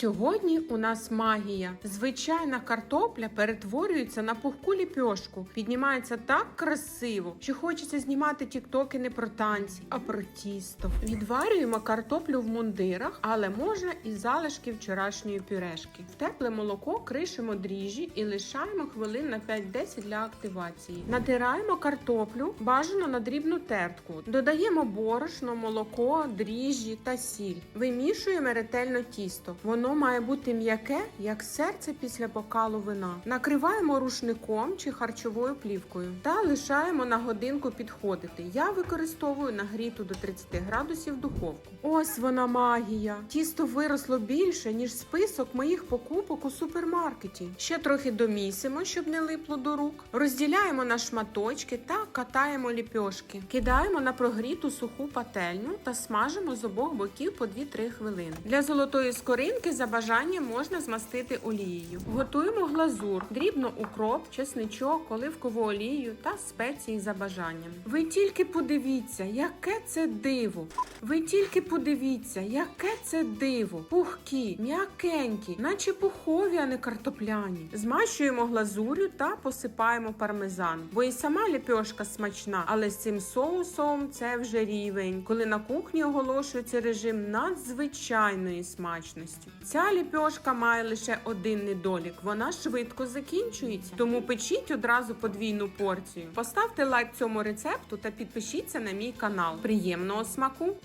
Сьогодні у нас магія. Звичайна картопля перетворюється на пухку ліпьошку. Піднімається так красиво, що хочеться знімати тіктоки не про танці, а про тісто. Відварюємо картоплю в мундирах, але можна і залишки вчорашньої пюрешки. В тепле молоко кришимо дріжджі і лишаємо хвилин на 5-10 для активації. Натираємо картоплю бажано на дрібну тертку. Додаємо борошно, молоко, дріжджі та сіль. Вимішуємо ретельно тісто. Воно має бути м'яке, як серце після бокалу вина. Накриваємо рушником чи харчовою плівкою та лишаємо на годинку підходити. Я використовую нагріту до 30 градусів духовку. Ось вона магія. Тісто виросло більше, ніж список моїх покупок у супермаркеті. Ще трохи домісимо, щоб не липло до рук. Розділяємо на шматочки та катаємо ліпьошки. Кидаємо на прогріту суху пательню та смажимо з обох боків по 2-3 хвилини. Для золотої скоринки за бажанням можна змастити олією. Готуємо глазур, дрібно укроп, чесничок, оливкову олію та спеції за бажанням. Ви тільки подивіться, яке це диво. Ви тільки подивіться, яке це диво. Пухкі, м'якенькі, наче пухові, а не картопляні. Змащуємо глазурю та посипаємо пармезан. Бо і сама ліпьошка смачна, але з цим соусом це вже рівень, коли на кухні оголошується режим надзвичайної смачності. Ця ліпьошка має лише один недолік: вона швидко закінчується. Тому печіть одразу подвійну порцію. Поставте лайк цьому рецепту та підпишіться на мій канал. Приємного смаку!